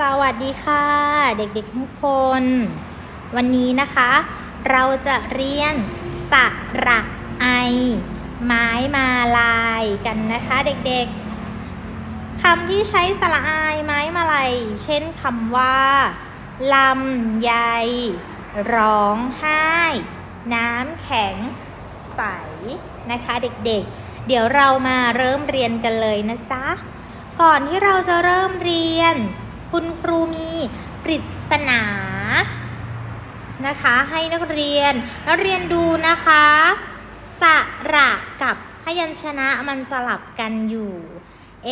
สวัสดีค่ะ เด็กๆทุกคน วันนี้นะคะ เราจะเรียนสระไอ ไม้มาลายกันนะคะเด็กๆคำที่ใช้สระไอไม้มาลายเช่นคำว่าลำไยร้องไห้ น้ำแข็งใสนะคะเด็กๆเดี๋ยวเรามาเริ่มเรียนกันเลยนะจ๊ะ ก่อนที่เราจะเริ่มเรียน คุณครูมีปริศนานะคะ ให้นักเรียน นักเรียนดูนะคะ สระกับพยัญชนะมันสลับกันอยู่ เอ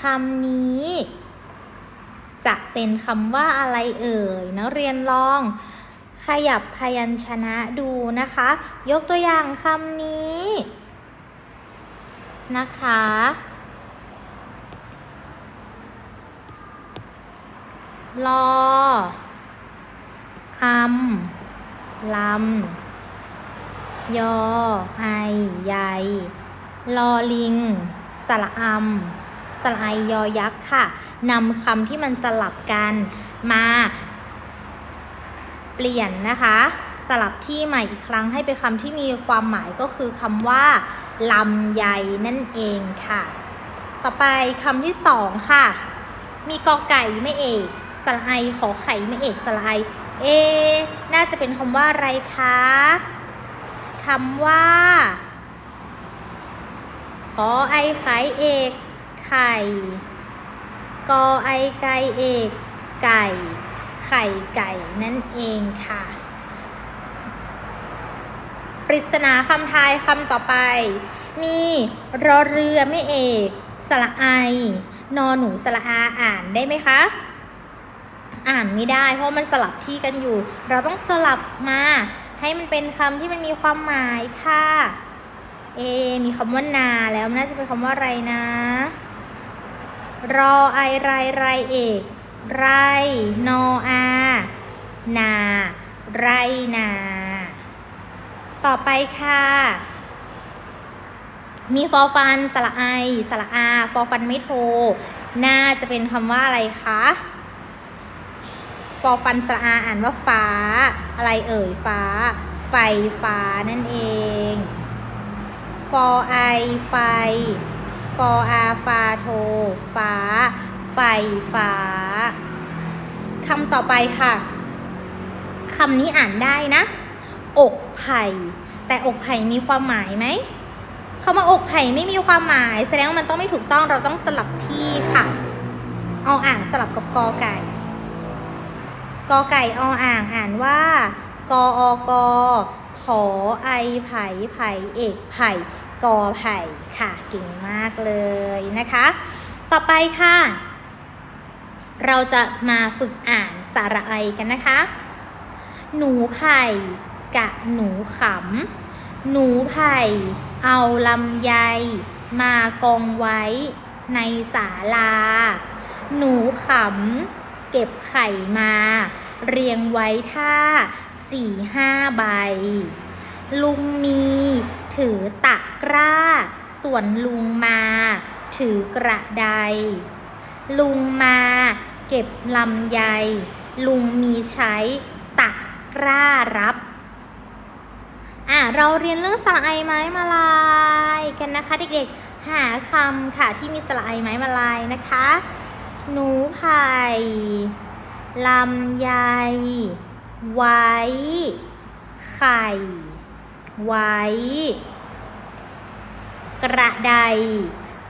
คำนี้ จะเป็นคำว่าอะไรเอ่ย นักเรียนลอง ขยับพยัญชนะดูนะคะ ยกตัวอย่างคำนี้นะคะ ลออัมลำ ยอ ไอใหญ่ลอลิง สระอัมสระไอยอยักษ์ค่ะนำคำที่มันสลับกันมาเปลี่ยนนะคะ สลับที่ใหม่อีกครั้งให้เป็นคำที่มีความหมายก็คือคำว่าลำไยนั่นเองค่ะ ต่อไปคำที่สองค่ะ มีกอไก่ไม่เอก สระไอขอไข่ไม่เอกสระไอเอ น่าจะเป็นคำว่าอะไรคะคำว่า ขอไอไข่เอกไข่กอไอไก่เอกไก่ ไข่ไก่นั่นเองค่ะปริศนาคำทายคำต่อไป มีรอเรือไม่เอก สระไอนอหนูสระอาอ่านได้ไหมคะ อ่านไม่ได้ เพราะมันสลับที่กันอยู่ เราต้องสลับมา ให้มันเป็นคำที่มันมีความหมายค่ะ เอ มีคำว่านาแล้วน่าจะเป็นคำว่าอะไรนะ รอไอไรไรเอกไรนออานา ไรนา ต่อไปค่ะ มีฟอฟัน สระไอ สระอา ฟอฟันไม่โทน่าจะเป็นคำว่าอะไรคะ ฟอฟันสะอาอ่านว่าฟ้า อะไรเอ่ยฟ้า ไฟฟ้านั่นเองฟอไอไฟฟออาฟาโท ฟ้า ไฟฟ้าคำต่อไปค่ะคำนี้อ่านได้นะ อกไผ่แต่อกไผ่มีความหมายไหมคำว่าอกไผ่ไม่มีความหมาย แสดงว่ามันต้องไม่ถูกต้องเราต้องสลับที่ค่ะ เอาอ่างสลับกับกอไก่ กอไก่ออ่างอ่านว่า กออกอขอไอไผ่ไผ่เอกไผ่กอไผ่ค่ะเก่งมากเลยนะคะ ต่อไปค่ะ เราจะมาฝึกอ่านสระไอกันนะคะ หนูไผ่กะหนูขำ หนูไผ่เอาลำไย มากองไว้ในศาลา หนูขำ เก็บไข่มา เรียงไว้ท่าสี่ห้าใบ ลุงมีถือตะกร้า ส่วนลุงมา ถือกระได ลุงมาเก็บลำไย ลุงมีใช้ตะกร้ารับอะเราเรียนเรื่องสระไอไม้มาลายกันนะคะ เด็กๆ หาคำค่ะที่มีสระไอไม้มาลายนะคะ หนูไผ่ลำไย ไว้ ไข่ ไว้ กระได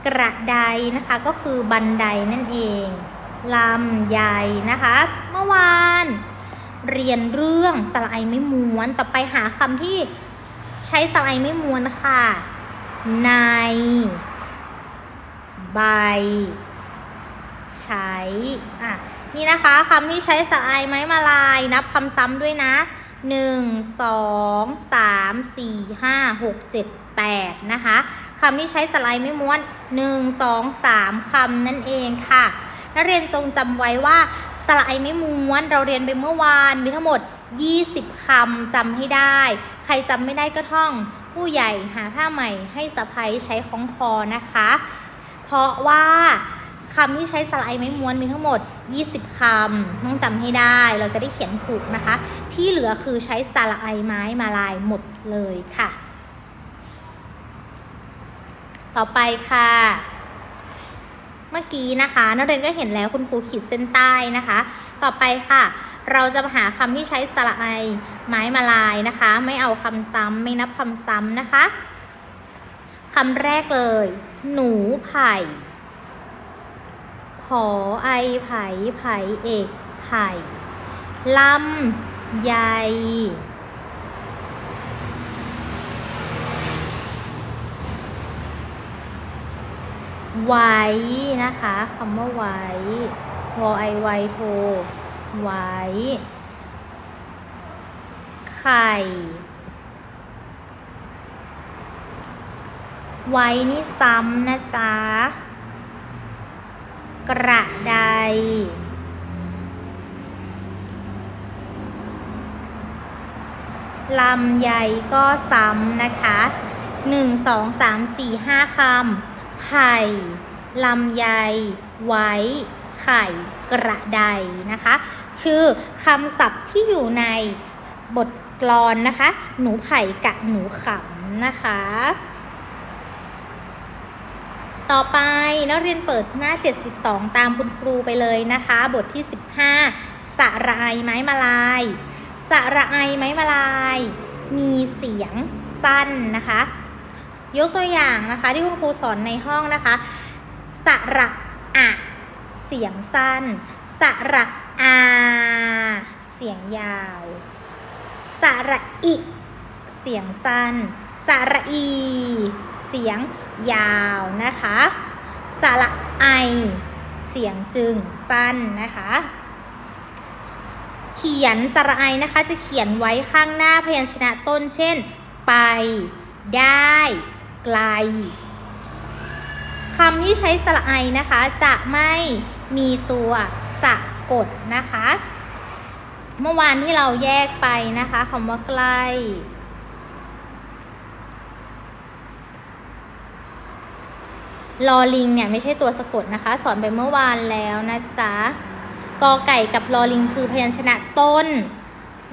กระไดนะคะก็คือบันไดนั่นเอง ลำไยนะคะ เมื่อวาน เรียนเรื่องสไลด์ไม่ม้วน ต่อไปหาคำที่ใช้สไลด์ไม่ม้วนค่ะ ใน ใบ ใช้อะนี่นะคะคำที่ใช้สไลด์ไม้มาลาย นับคำซ้ำด้วยนะหนึ่งสองสามสี่ห้าหกเจ็ดแปดนะคะคำที่ใช้สไลด์ไม่ม้วนหนึ่งสองสามคำนั่นเองค่ะ นักเรียนจงจำไว้ว่าสไลด์ไม่ม้วน เราเรียนไปเมื่อวานมีทั้งหมด 20คำจำให้ได้ ใครจำไม่ได้ก็ท่อง ผู้ใหญ่หาผ้าใหม่ให้สะพ้ยใช้คล้องคอนะคะ เพราะว่า คำที่ใช้สระไอไม้ม้วนมีทั้งหมด 20 คำต้องจำให้ได้ เราจะได้เขียนถูกนะคะ ที่เหลือคือใช้สระไอไม้มาลายหมดเลยค่ะ ต่อไปค่ะ เมื่อกี้นะคะนักเรียนก็เห็นแล้วคุณครูขีดเส้นใต้นะคะ ต่อไปค่ะ เราจะหาคำที่ใช้สระไอไม้มาลายนะคะ ไม่เอาคำซ้ำไม่นับคำซ้ำนะคะคำแรกเลย หนูไผ่ ผอไอไผ่ไผ่เอกไผ่ลำใหญ่ไว้นะคะคำว่าไว้วอไอไวโทไว้ไข่ ไว้นี่ซ้ำนะจ๊ะ กระได ลำใหญ่ก็ซ้ำนะคะหนึ่งสองสามสี่ห้าคำไผ่ลำไย ไว้ ไข่ กระไดนะคะ คือคำศัพท์ที่อยู่ในบทกลอนนะคะ หนูไผ่กับหนูขำนะคะ ต่อไปนักเรียนเปิดหน้า 72 ตามคุณครูไปเลยนะคะ บทที่ 15 สระไอไม้มาลาย สระไอไม้มาลาย มีเสียงสั้นนะคะ ยกตัวอย่างนะคะที่คุณครูสอนในห้องนะคะ สระอะเสียงสั้น สระอาเสียงยาว สระอิ เสียงสั้น สระอี เสียง ยาวนะคะ สระไอ เสียงจึงสั้นนะคะ เขียนสระไอนะคะจะเขียนไว้ข้างหน้าพยัญชนะต้น เช่น ไป ได้ ไกลคำที่ใช้สระไอนะคะ จะไม่มีตัวสะกดนะคะ เมื่อวานที่เราแยกไปนะคะคำว่าใกล้ ลอลิงเนี่ยไม่ใช่ตัวสะกดนะคะ สอนไปเมื่อวานแล้วนะจ๊ะกอไก่กับลอลิงคือพยัญชนะต้น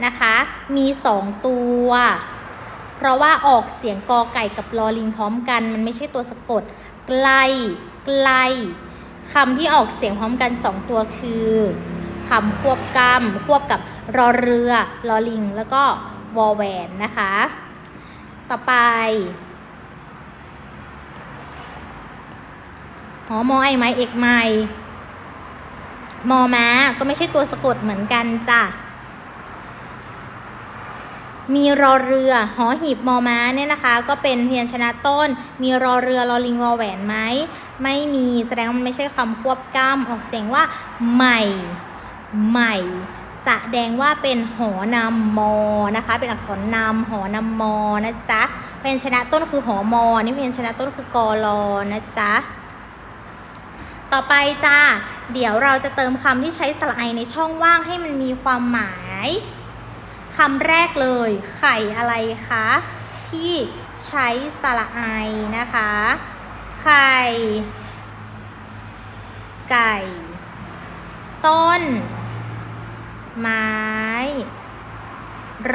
นะคะ มีสองตัว เพราะว่าออกเสียงกอไก่กับลอลิงพร้อมกัน มันไม่ใช่ตัวสะกดใกล้ใกลคำที่ออกเสียงพร้อมกันสองตัวคือคำควบกล้ำควบกับรอเรือลอลิง แล้วก็วอแหวนนะคะ ต่อไป หอมอไอไม้เอกไม้มอม้าก็ไม่ใช่ตัวสะกดเหมือนกันจ้ะ มีรอเรือ หอหีบมอม้าเนี่ยนะคะ ก็เป็นเพียัญชนะต้น มีรอเรือรอลิงวอแหวนไหม ไม่มีแสดงว่ามันไม่ใช่คำควบกล้ำออกเสียงว่า ใหม่ ใหม่แสดงว่าเป็นหอนำมอนะคะ เป็นอักษรนำหอนำมอนะจ๊ะพยัญชนะต้นคือหอมอนี่พยัญชนะต้นคือกอรอนะจ๊ะ ต่อไปจ้า เดี๋ยวเราจะเติมคำที่ใช้สระไอในช่องว่างให้มันมีความหมายคำแรกเลย ไข่อะไรคะ ที่ใช้สระไอนะคะ ไข่ ไก่ ต้น ไม้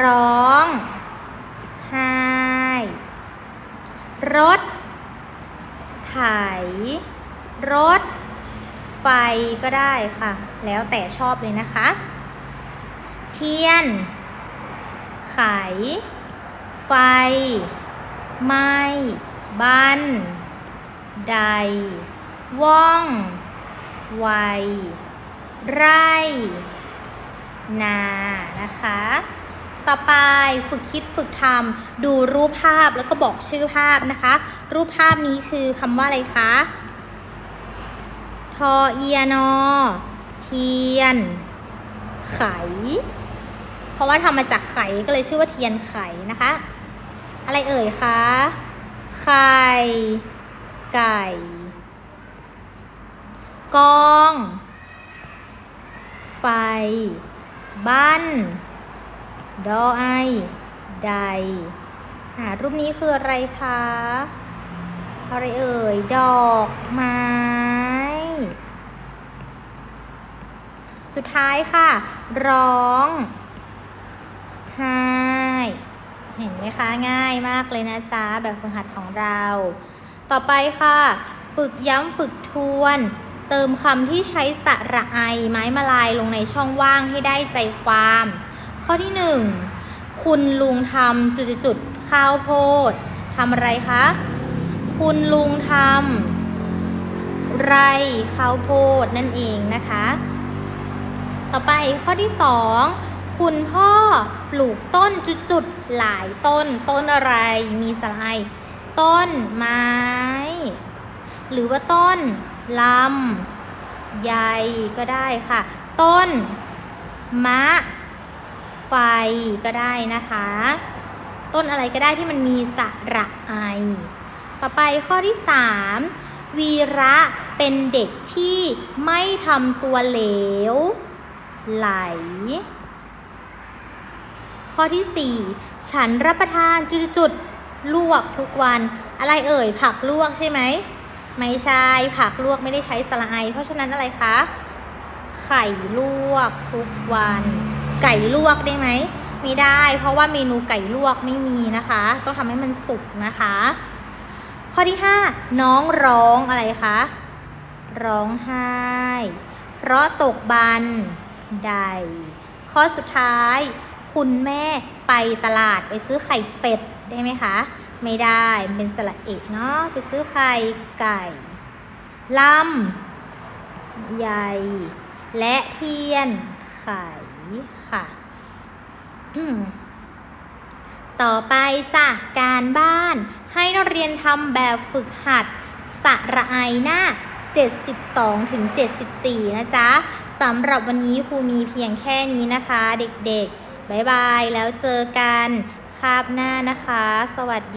ร้องไห้รถ ไถรถ ไฟก็ได้ค่ะ แล้วแต่ชอบเลยนะคะ เทียน ไข ไฟ ไม้บันใดว่อง ไว ไร่ นา นะคะ ต่อไปฝึกคิดฝึกทำดูรูปภาพแล้วก็บอกชื่อภาพนะคะ รูปภาพนี้คือคำว่าอะไรคะ ทอเอียนอ เทียน ไข เพราะว่าทำมาจากไขก็เลยชื่อว่าเทียนไขนะคะ อะไรเอ่ยคะไข่ไก่กอง ไฟ บ้านดอไอ ใดหารูปนี้คืออะไรคะ อะไรเอ่ย ดอกไม้ สุดท้ายค่ะ ร้องไห้เห็นไหมคะ ง่ายมากเลยนะจ๊ะ แบบฝึกหัดของเรา ต่อไปค่ะ ฝึกย้ำฝึกทวน เติมคำที่ใช้สระไอ ไม้มาลายลงในช่องว่างให้ได้ใจความ ข้อที่หนึ่งคุณลุงทำจุดๆๆข้าวโพดทำอะไรคะ คุณลุงทำ ไรข้าวโพดนั่นเองนะคะ ต่อไปข้อที่สองคุณพ่อปลูกต้นจุดๆหลายต้น ต้นอะไรมีสระไอต้นไม้ หรือว่าต้นลำใหญ่ก็ได้ค่ะ ต้น มะ ไฟก็ได้นะคะ ต้นอะไรก็ได้ที่มันมีสระไอ ต่อไปข้อที่ 3 วีระ เป็นเด็กที่ไม่ทำตัวเหลว ไหล ข้อที่ 4 ฉันรับประทานจุดๆลวกทุกวัน อะไรเอ่ย ผักลวกใช่ไหม ไม่ใช่ ผักลวกไม่ได้ใช้สระไอเพราะฉะนั้นอะไรคะ ไข่ลวกทุกวัน ไก่ลวกได้ไหมไม่ได้ เพราะว่าเมนูไก่ลวกไม่มีนะคะ ต้องทำให้มันสุกนะคะ ข้อที่ 5 น้องร้องอะไรคะ ร้องไห้ เพราะตกบันได ข้อสุดท้าย คุณแม่ไปตลาดไปซื้อไข่เป็ดได้ไหมคะ ไม่ได้เป็นสระเอกเนาะไปซื้อไข่ไก่ลำใหญ่และเทียนไขค่ะ ต่อไปจ้ะการบ้านให้นักเรียนทำแบบฝึกหัดสระไอหน้า 72 ถึง 74 นะจ๊ะสำหรับวันนี้ครูมีเพียงแค่นี้นะคะ เด็กๆ บ๊ายบาย แล้วเจอกันคาบหน้านะคะ สวัสดี